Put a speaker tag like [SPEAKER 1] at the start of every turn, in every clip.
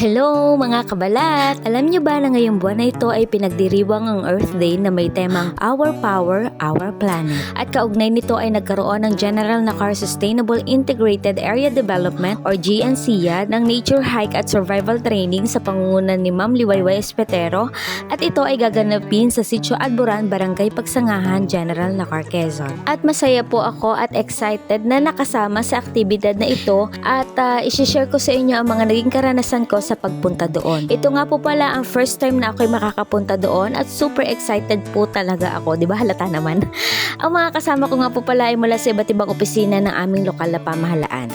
[SPEAKER 1] Hello mga kabalat! Alam niyo ba na ngayong buwan na ito ay pinagdiriwang ang Earth Day na may temang Our Power, Our Planet. At kaugnay nito ay nagkaroon ng General Nakar Sustainable Integrated Area Development or GNCA ng Nature Hike at Survival Training sa pangungunan ni Ma'am Liwayway Espetero at ito ay gaganapin sa Sitio Alboran, Barangay Pagsangahan, General Nakar, Quezon. At masaya po ako at excited na nakasama sa aktibidad na ito at uh, isishare ko sa inyo ang mga naging karanasan ko sa pagpunta doon. Ito nga po pala ang first time na ako'y makakapunta doon at super excited po talaga ako. Di ba halata naman? ang mga kasama ko nga po pala ay mula sa iba't ibang opisina ng aming lokal na pamahalaan. 3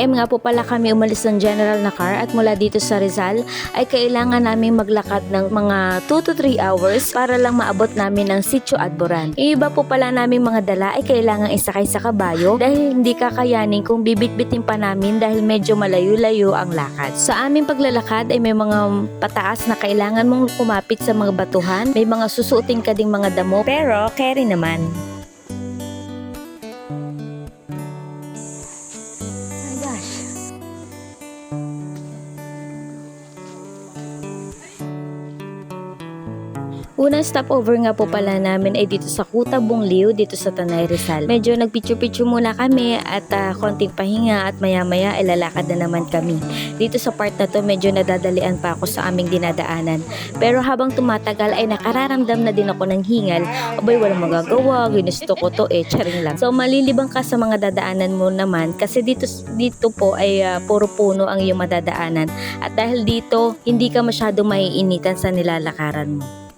[SPEAKER 1] a.m. nga po pala kami umalis ng General na car at mula dito sa Rizal ay kailangan namin maglakad ng mga 2 to 3 hours para lang maabot namin ang Sitio Adboran. Yung iba po pala namin mga dala ay kailangan isakay sa kabayo dahil hindi kakayanin kung bibitbitin pa namin dahil medyo malayo-layo ang lakad. Sa aming paglalakad ay may mga pataas na kailangan mong kumapit sa mga batuhan, may mga susuotin ka ding mga damo, pero carry naman. Unang stopover nga po pala namin ay dito sa Kuta Bungliw, dito sa Tanay Rizal. Medyo nagpicture-picture muna kami at ah, konting pahinga at maya-maya ay lalakad na naman kami. Dito sa part na to medyo nadadalian pa ako sa aming dinadaanan. Pero habang tumatagal ay nakararamdam na din ako ng hingal. Abay, walang magagawa, ginusto ko to eh, charing lang. So malilibang ka sa mga dadaanan mo naman kasi dito, dito po ay ah, puro puno ang iyong madadaanan. At dahil dito, hindi ka masyado maiinitan sa nilalakaran mo.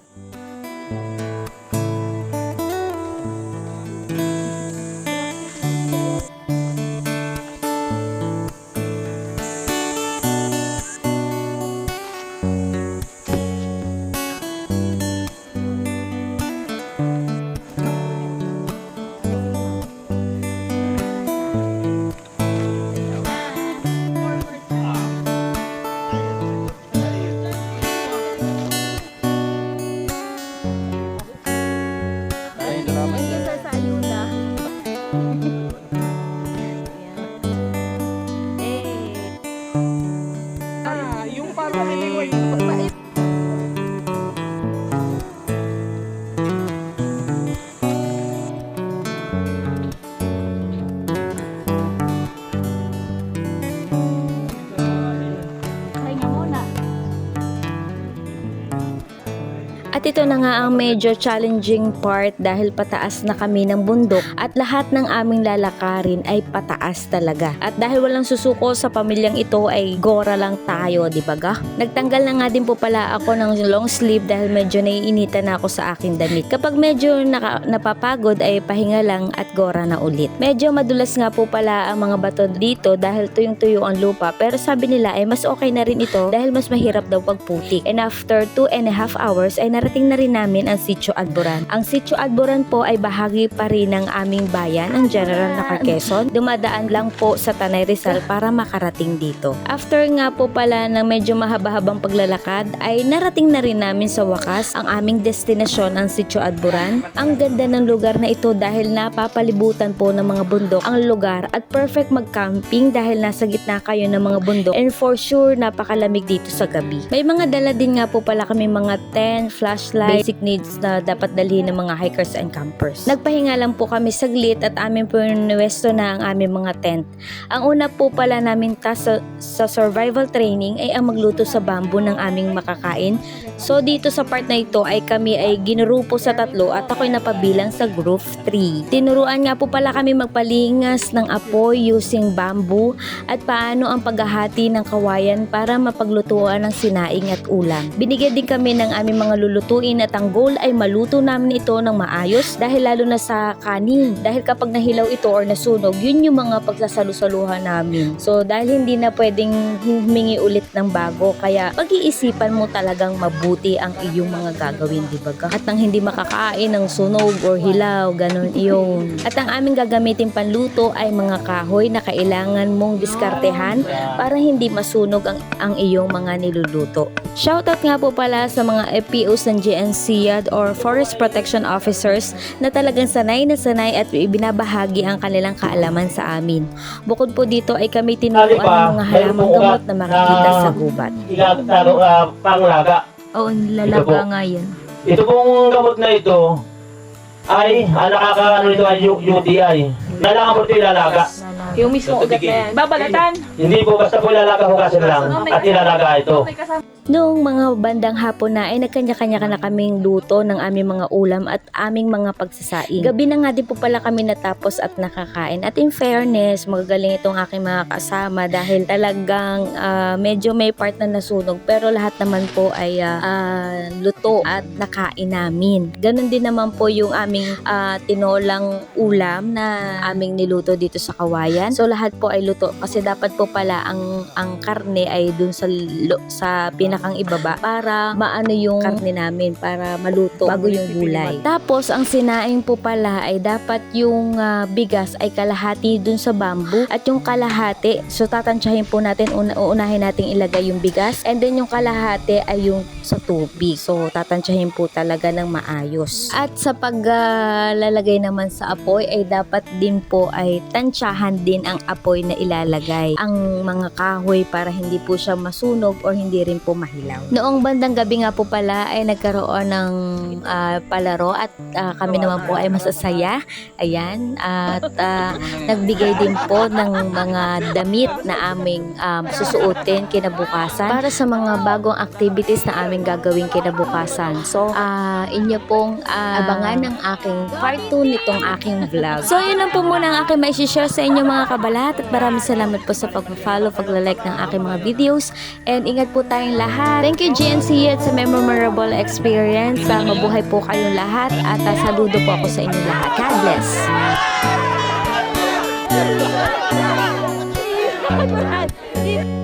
[SPEAKER 2] Bye.
[SPEAKER 1] At ito na nga ang medyo challenging part dahil pataas na kami ng bundok at lahat ng aming lalakarin ay pataas talaga. At dahil walang susuko sa pamilyang ito ay gora lang tayo, di ba ga? Nagtanggal na nga din po pala ako ng long sleeve dahil medyo naiinitan na ako sa aking damit. Kapag medyo naka, napapagod ay pahinga lang at gora na ulit. Medyo madulas nga po pala ang mga bato dito dahil tuyong-tuyo ang lupa pero sabi nila ay mas okay na rin ito dahil mas mahirap daw pagputik. And after 2 and a half hours ay narating na rin namin ang Sitio Alboran. Ang Sitio Alboran po ay bahagi pa rin ng aming bayan, ang General na Quezon. Dumadaan lang po sa Tanay Rizal para makarating dito. After nga po pala ng medyo mahaba-habang paglalakad ay narating na rin namin sa wakas ang aming destinasyon ang Sitio Alboran. Ang ganda ng lugar na ito dahil napapalibutan po ng mga bundok ang lugar at perfect mag-camping dahil nasa gitna kayo ng mga bundok and for sure napakalamig dito sa gabi. May mga dala din nga po pala kami mga tent, flashlight, basic needs na dapat dalhin ng mga hikers and campers. Nagpahinga lang po kami saglit at amin po nuwesto na ang aming mga tent. Ang una po pala namin task sa, sa survival training ay ang magluto sa bamboo ng aming makakain. So dito sa part na ito ay kami ay ginurupo sa tatlo at ako'y napabilang sa group 3. Tinuruan nga po pala kami magpalingas ng apoy using bamboo at paano ang paghahati ng kawayan para mapaglutuan ng sinaing at ulam. Binigyan din kami ng aming mga lulutuin at ang goal ay maluto namin ito ng maayos dahil lalo na sa kanin. Dahil kapag nahilaw ito or nasunog, yun yung mga pagsasalusaluhan namin. So dahil hindi na pwedeng humingi ulit ng bago, kaya pag-iisipan mo talagang mabuti ang iyong mga gagawin, di ba? At nang hindi makakain ng sunog or hilaw, ganun iyon. At ang aming gagamitin panluto ay mga kahoy na kailangan mong diskartehan para hindi masunog ang, ang iyong mga niluluto. Shoutout nga po pala sa mga FPOs ng GNCAD or Forest Protection Officers na talagang sanay na sanay at ibinabahagi ang kanilang kaalaman sa amin. Bukod po dito ay kami tinuruan ng mga halamang gamot na makikita sa gubat.
[SPEAKER 3] Ilag, ano, ah, panglaga.
[SPEAKER 1] Oo,
[SPEAKER 3] nilalaga
[SPEAKER 1] nga yan.
[SPEAKER 3] Ito pong gamot na ito ay ah, nakakaano nito ay UTI. Kailangan mo ito ilalaga.
[SPEAKER 2] Yung mismo ugat na yan. Babalatan.
[SPEAKER 3] Hindi po basta po ilalaga hugasan lang at ilalaga ito.
[SPEAKER 2] Kasama.
[SPEAKER 1] Noong mga bandang hapon na ay nagkanya-kanya ka na kaming luto ng aming mga ulam at aming mga pagsasaing. Gabi na nga din po pala kami natapos at nakakain. At in fairness, magagaling itong aking mga kasama dahil talagang ah, medyo may part na nasunog pero lahat naman po ay ah, ah, luto at nakain namin. Ganon din naman po yung aming ah, tinolang ulam na aming niluto dito sa kawayan. So lahat po ay luto kasi dapat po pala ang ang karne ay dun sa lo- sa pinakang ibaba para maano yung karne namin para maluto bago yung gulay. Tapos ang sinaing po pala ay dapat yung ah, bigas ay kalahati dun sa bamboo at yung kalahati so tatansyahin po natin una, uunahin nating ilagay yung bigas and then yung kalahati ay yung sa tubig. So tatansyahin po talaga ng maayos. At sa paglalagay naman sa apoy ay dapat din po ay tansyahan din ang apoy na ilalagay ang mga kahoy para hindi po siya masunog or hindi rin po mahilaw. Noong bandang gabi nga po pala ay nagkaroon ng ah, palaro at ah, kami naman po ay masasaya. Ayan. At ah, nagbigay din po ng mga damit na aming um, susuotin kinabukasan para sa mga bagong activities na aming gagawin kinabukasan. So, ah, inyo pong ah, abangan ng aking part 2 nitong aking vlog. So, yun lang po muna ang aking may share sa inyo mga kabalat at maraming salamat po sa pag-follow, pag-like ng aking mga videos and ingat po tayong lahat. Thank you GNC at sa memorable experience. Ah, mabuhay po kayong lahat at ah, saludo po ako sa inyong lahat. God bless!
[SPEAKER 2] Babalatan.